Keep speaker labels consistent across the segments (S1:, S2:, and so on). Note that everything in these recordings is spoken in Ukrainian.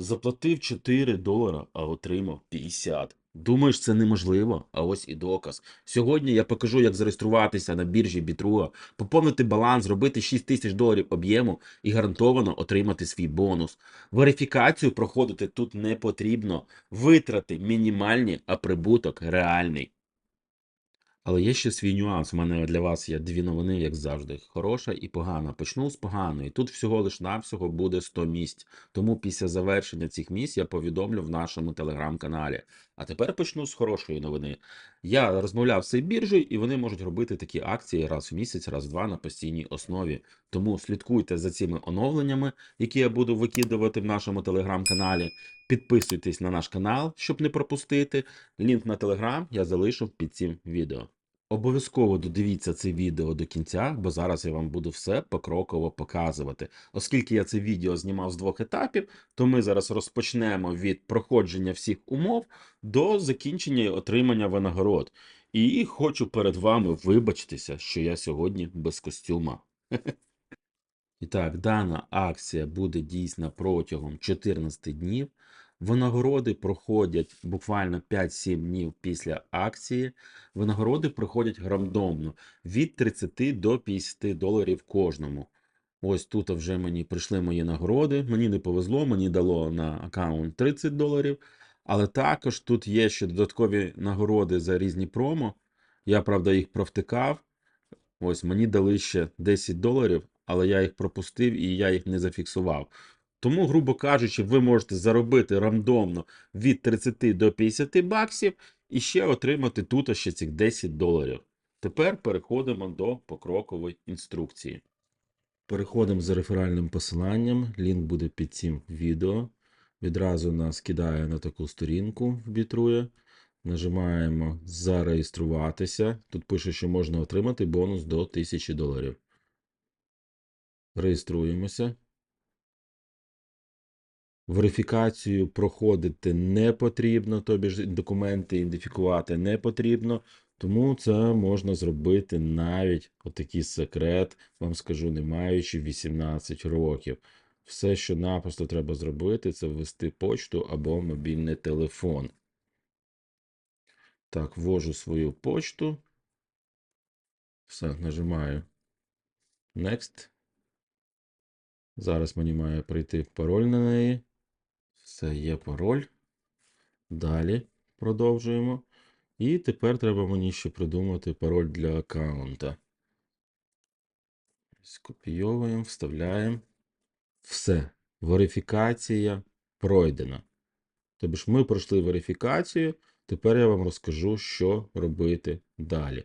S1: Заплатив 4 долара, а отримав 50. Думаєш, це неможливо? А ось і доказ. Сьогодні я покажу, як зареєструватися на біржі Бітрua, поповнити баланс, зробити 6 тисяч доларів об'єму і гарантовано отримати свій бонус. Верифікацію проходити тут не потрібно. Витрати мінімальні, а прибуток реальний. Але є ще свій нюанс. У мене для вас є дві новини, як завжди: хороша і погана. Почну з поганої. Тут всього лиш навсього буде 100 місць. Тому після завершення цих місць я повідомлю в нашому телеграм-каналі. А тепер почну з хорошої новини. Я розмовляв з біржею, і вони можуть робити такі акції раз в місяць, раз в два на постійній основі. Тому слідкуйте за цими оновленнями, які я буду викидувати в нашому телеграм-каналі. Підписуйтесь на наш канал, щоб не пропустити. Лінк на телеграм я залишу під цим відео. Обов'язково додивіться це відео до кінця, бо зараз я вам буду все покроково показувати. Оскільки я це відео знімав з двох етапів, то ми зараз розпочнемо від проходження всіх умов до закінчення і отримання винагород. І хочу перед вами вибачитися, що я сьогодні без костюма. І так, дана акція буде дійсна протягом 14 днів. Винагороди проходять буквально 5-7 днів після акції. Винагороди проходять рандомно від 30 до 50 доларів кожному. Ось тут вже мені прийшли мої нагороди. Мені не повезло, мені дало на аккаунт 30 доларів. Але також тут є ще додаткові нагороди за різні промо. Я, правда, їх провтикав. Ось мені дали ще 10 доларів, але я їх пропустив і я їх не зафіксував. Тому, грубо кажучи, ви можете заробити рандомно від 30 до 50 баксів і ще отримати тут ще цих 10 доларів. Тепер переходимо до покрокової інструкції. Переходимо за реферальним посиланням. Лінк буде під цим відео. Відразу нас кидає на таку сторінку в Бітрує. Нажимаємо зареєструватися. Тут пише, що можна отримати бонус до 1000 доларів. Реєструємося. Верифікацію проходити не потрібно, тобі ж документи ідентифікувати не потрібно. Тому це можна зробити навіть отакий секрет, вам скажу, не маючи 18 років. Все, що напросто треба зробити, це ввести почту або мобільний телефон. Так, ввожу свою почту. Все, нажимаю Next. Зараз мені має прийти пароль на неї. Все, є пароль. Далі продовжуємо. І тепер треба мені ще придумати пароль для аккаунта. Скопійовуємо, вставляємо. Все. Верифікація пройдена. Тобто ми пройшли верифікацію. Тепер я вам розкажу, що робити далі.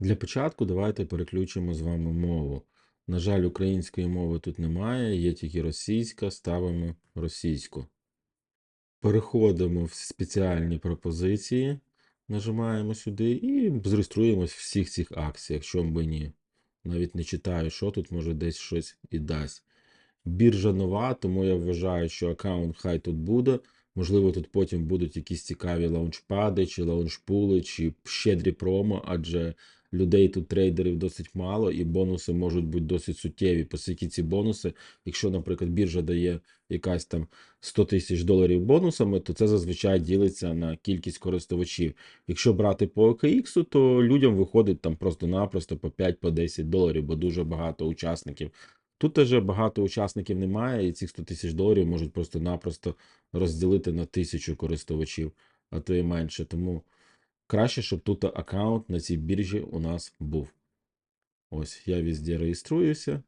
S1: Для початку давайте переключимо з вами мову. На жаль, української мови тут немає, є тільки російська, ставимо російську. Переходимо в спеціальні пропозиції, нажимаємо сюди і зареєструємось в всіх цих акціях, що би ні. Навіть не читаю, що тут, може десь щось і дасть. Біржа нова, тому я вважаю, що аккаунт хай тут буде. Можливо, тут потім будуть якісь цікаві лаунчпади, чи лаунчпули, чи щедрі промо, адже людей тут трейдерів досить мало, і бонуси можуть бути досить суттєві. Оскільки ці бонуси, якщо, наприклад, біржа дає якась там 100 тисяч доларів бонусами, то це зазвичай ділиться на кількість користувачів. Якщо брати по OKX, то людям виходить там просто-напросто по 5-10 доларів, бо дуже багато учасників. Тут теж багато учасників немає, і цих 100 тисяч доларів можуть просто-напросто розділити на тисячу користувачів, а то і менше. Тому краще, щоб тут аккаунт на цій біржі у нас був. Ось я везде реєструюся.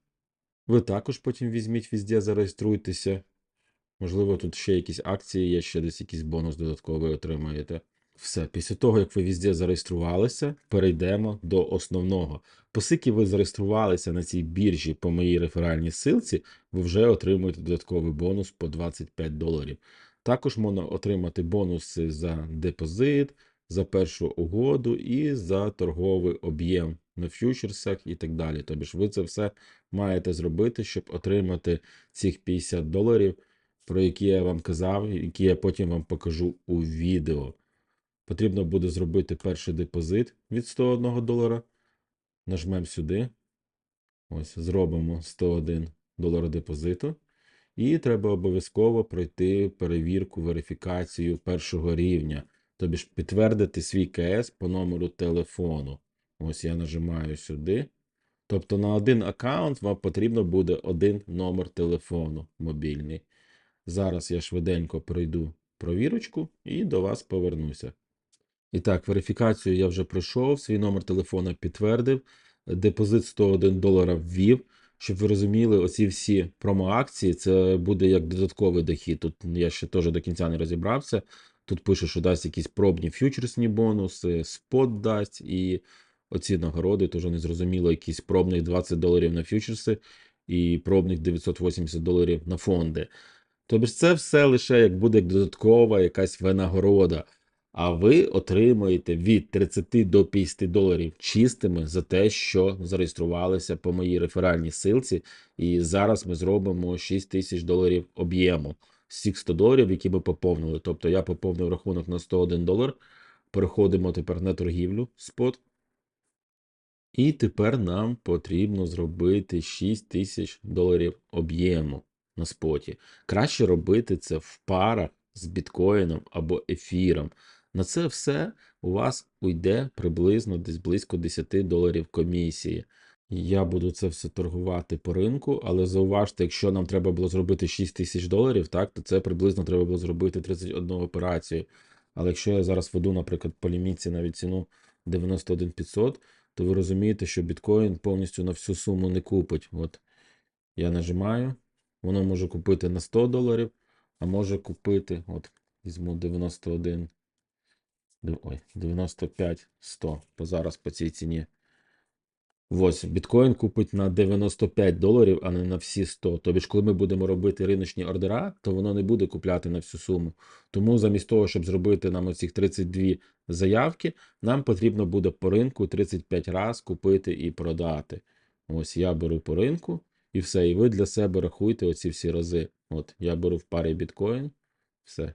S1: Ви також потім візьміть везде, зареєструйтеся. Можливо, тут ще якісь акції, є ще десь якийсь бонус додатковий отримаєте. Все, після того, як ви везде зареєструвалися, перейдемо до основного. Оскільки ви зареєструвалися на цій біржі по моїй реферальній ссылці, ви вже отримуєте додатковий бонус по 25 доларів. Також можна отримати бонуси за депозит, за першу угоду і за торговий об'єм на фьючерсах і так далі. Тобто ви це все маєте зробити, щоб отримати цих 50 доларів, про які я вам казав, які я потім вам покажу у відео. Потрібно буде зробити перший депозит від 101 долара. Нажмемо сюди. Ось, зробимо 101 долара депозиту. І треба обов'язково пройти перевірку, верифікацію першого рівня, тобі ж підтвердити свій КС по номеру телефону. Ось я нажимаю сюди. Тобто на один аккаунт вам потрібно буде один номер телефону мобільний. Зараз я швиденько пройду провірочку і до вас повернуся. І так, верифікацію я вже пройшов, свій номер телефона підтвердив, депозит 101 долара ввів. Щоб ви розуміли, оці всі промоакції, це буде як додатковий дохід. Тут я ще теж до кінця не розібрався. Тут пише, що дасть якісь пробні фьючерсні бонуси, спот дасть, і оці нагороди, теж не зрозуміло, якісь пробних 20 доларів на фьючерси і пробних 980 доларів на фонди. Тобто це все лише як буде як додаткова якась винагорода. А ви отримаєте від 30 до 50 доларів чистими за те, що зареєструвалися по моїй реферальній силці. І зараз ми зробимо 6 тисяч доларів об'єму з цих 100 доларів, які ми поповнили. Тобто я поповнив рахунок на 101 долар. Переходимо тепер на торгівлю спот. І тепер нам потрібно зробити 6 тисяч доларів об'єму на споті. Краще робити це в парах з біткоїном або ефіром. На це все у вас уйде приблизно десь близько 10 доларів комісії. Я буду це все торгувати по ринку, але зауважте, якщо нам треба було зробити 6 тисяч доларів, так, то це приблизно треба було зробити 31 операцію. Але якщо я зараз веду, наприклад, по лімітці навіть ціну 91 500, то ви розумієте, що біткоін повністю на всю суму не купить. От я нажимаю, воно може купити на 100 доларів, а може купити, от, візьму 91, див- ой, 95, 100, по зараз по цій ціні. Ось, біткоін купить на 95 доларів, а не на всі 100. Тобто, коли ми будемо робити риночні ордера, то воно не буде купляти на всю суму. Тому замість того, щоб зробити нам оцих 32 заявки, нам потрібно буде по ринку 35 раз купити і продати. Ось я беру по ринку і все. І ви для себе рахуйте оці всі рази. От я беру в парі біткоін, все.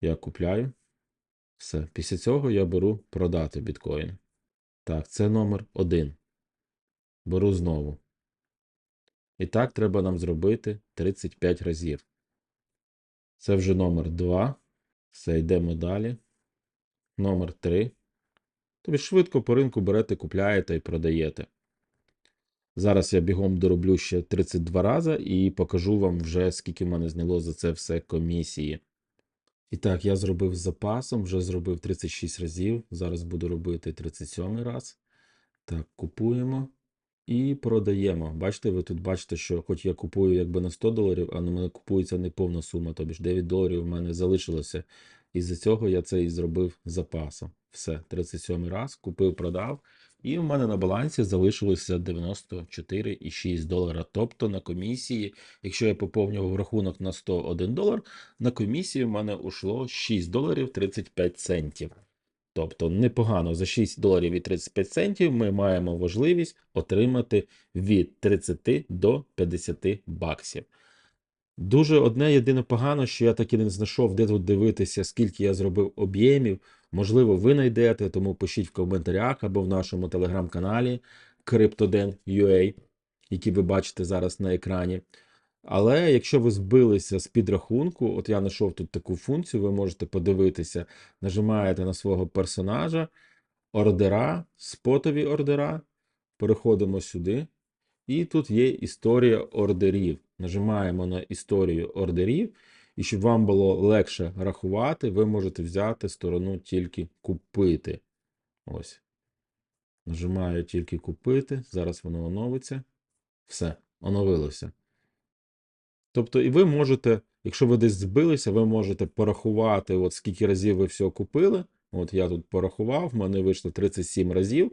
S1: Я купляю. Все. Після цього я беру продати біткоін. Так, це номер один. Беру знову. І так треба нам зробити 35 разів. Це вже номер 2. Все, йдемо далі. Номер 3. Тобі швидко по ринку берете, купляєте і продаєте. Зараз я бігом дороблю ще 32 рази і покажу вам вже, скільки в мене зняло за це все комісії. І так, я зробив з запасом, вже зробив 36 разів. Зараз буду робити 37 раз. Так, купуємо і продаємо. Бачите, ви тут бачите, що хоч я купую якби на 100 доларів, а на мене купується не повна сума, тобі ж 9 доларів в мене залишилося. І з цього я це і зробив запасом. Все, 37 раз, купив, продав. І в мене на балансі залишилося 94,6 долара. Тобто на комісії, якщо я поповнював рахунок на 101 долар, на комісії в мене ушло 6 доларів 35 центів. Тобто непогано за 6 доларів і 35 центів ми маємо можливість отримати від 30 до 50 баксів. Дуже одне єдине погано, що я так і не знайшов, де тут дивитися, скільки я зробив об'ємів. Можливо, ви знайдете, тому пишіть в коментарях або в нашому телеграм-каналі CryptoDen.ua, який ви бачите зараз на екрані. Але якщо ви збилися з підрахунку, от я знайшов тут таку функцію, ви можете подивитися, нажимаєте на свого персонажа, ордера, спотові ордера, переходимо сюди. І тут є історія ордерів. Нажимаємо на історію ордерів, і щоб вам було легше рахувати, ви можете взяти сторону тільки купити. Ось. Нажимаю тільки купити. Зараз воно оновиться. Все, оновилося. Тобто, і ви можете, якщо ви десь збилися, ви можете порахувати, от скільки разів ви всього купили. От я тут порахував, в мене вийшло 37 разів.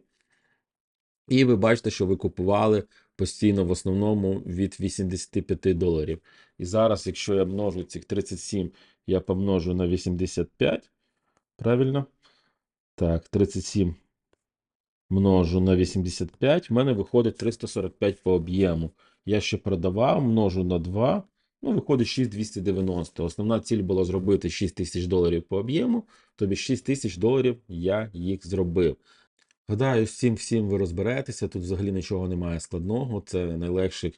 S1: І ви бачите, що ви купували постійно в основному від 85 доларів. І зараз, якщо я множу цих 37, я помножу на 85. Правильно? Так, 37 множу на 85, в мене виходить 345 по об'єму. Я ще продавав, множу на 2, ну, виходить 6290. Основна ціль була зробити 6 тисяч доларів по об'єму, тобі 6 тисяч доларів я їх зробив. Гадаю, цим всім ви розберетеся. Тут взагалі нічого немає складного. Це найлегший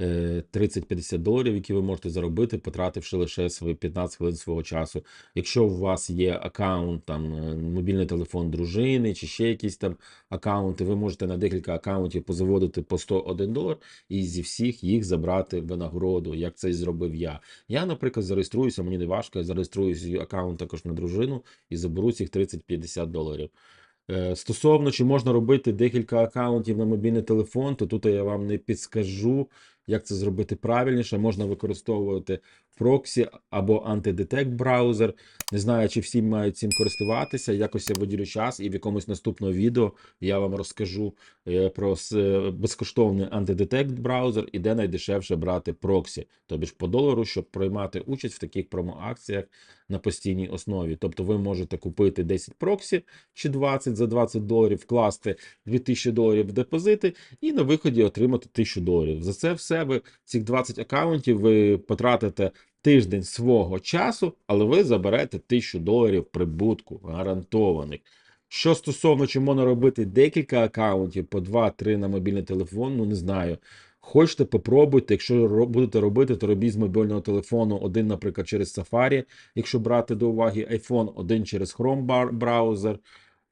S1: е, 30-50 доларів, які ви можете заробити, потративши лише свої 15 хвилин свого часу. Якщо у вас є аккаунт, там е, мобільний телефон дружини чи ще якісь там аккаунти, ви можете на декілька аккаунтів позаводити по 101 долар і зі всіх їх забрати винагороду, як це і зробив я. Я, наприклад, зареєструюся, мені не важко, я зареєструю аккаунт також на дружину і заберу цих 30-50 доларів. Е, Стосовно чи можна робити декілька аккаунтів на мобільний телефон, то тут я вам не підскажу, як це зробити правильніше. Можна використовувати проксі або антидетект браузер. Не знаю, чи всі мають цим користуватися. Якось я виділю час, і в якомусь наступного відео я вам розкажу е, про е, безкоштовний антидетект браузер і де найдешевше брати проксі, тобі ж по долару, щоб приймати участь в таких промоакціях на постійній основі. Тобто ви можете купити 10 проксі чи 20 за 20 доларів, вкласти 2000 доларів в депозити і на виході отримати 1000 доларів. За це все ви цих 20 аккаунтів ви потратите тиждень свого часу, але ви заберете 1000 доларів прибутку гарантованих. Що стосовно чи можна робити декілька аккаунтів по 2-3 на мобільний телефон, ну не знаю. Хочете, попробуйте. Якщо будете робити, то робіть з мобільного телефону один, наприклад, через Safari, якщо брати до уваги iPhone, один через Chrome браузер.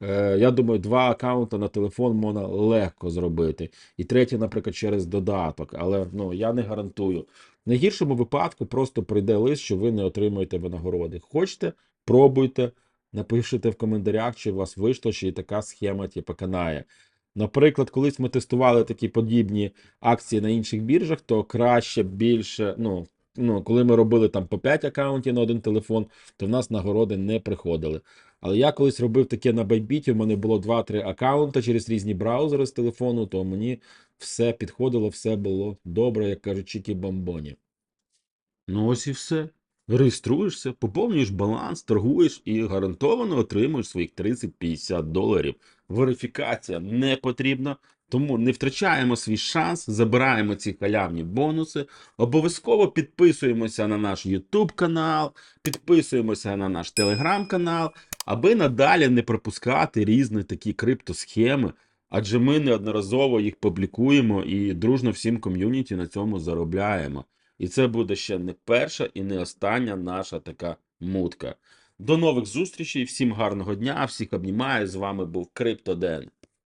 S1: Е, Я думаю, два аккаунти на телефон можна легко зробити. І третій, наприклад, через додаток. Але ну, я не гарантую. В найгіршому випадку просто прийде лист, що ви не отримуєте винагороди. Хочете, пробуйте, напишіть в коментарях, чи у вас вийшло, чи така схема типу, канає. Наприклад, колись ми тестували такі подібні акції на інших біржах, то краще більше, ну, ну, коли ми робили там по 5 аккаунтів на один телефон, то в нас нагороди не приходили. Але я колись робив таке на Bybit, у мене було 2-3 аккаунти через різні браузери з телефону, то мені все підходило, все було добре, як кажуть, чікі бомбоні. Ну ось і все. Реєструєшся, поповнюєш баланс, торгуєш і гарантовано отримуєш своїх 30-50 доларів. Верифікація не потрібна, тому не втрачаємо свій шанс, забираємо ці халявні бонуси. Обов'язково підписуємося на наш YouTube канал, підписуємося на наш Telegram канал, аби надалі не пропускати різні такі криптосхеми. Адже ми неодноразово їх публікуємо і дружно всім ком'юніті на цьому заробляємо. І це буде ще не перша і не остання наша така мутка. До нових зустрічей, всім гарного дня, всіх обнімаю. З вами був Криптоден.